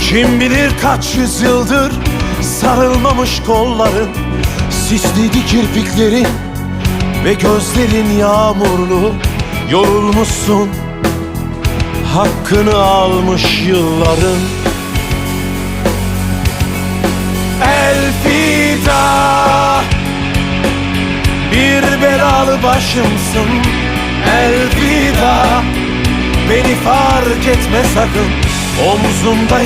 Kim bilir kaç yüzyıldır Sarılmamış kolların Sisliydi kirpiklerin Ve gözlerin yağmurlu Yorulmuşsun. Hakkını almış yılların. Elfida Bir belalı başımsın. Elfida Beni fark etme sakın. Omzumda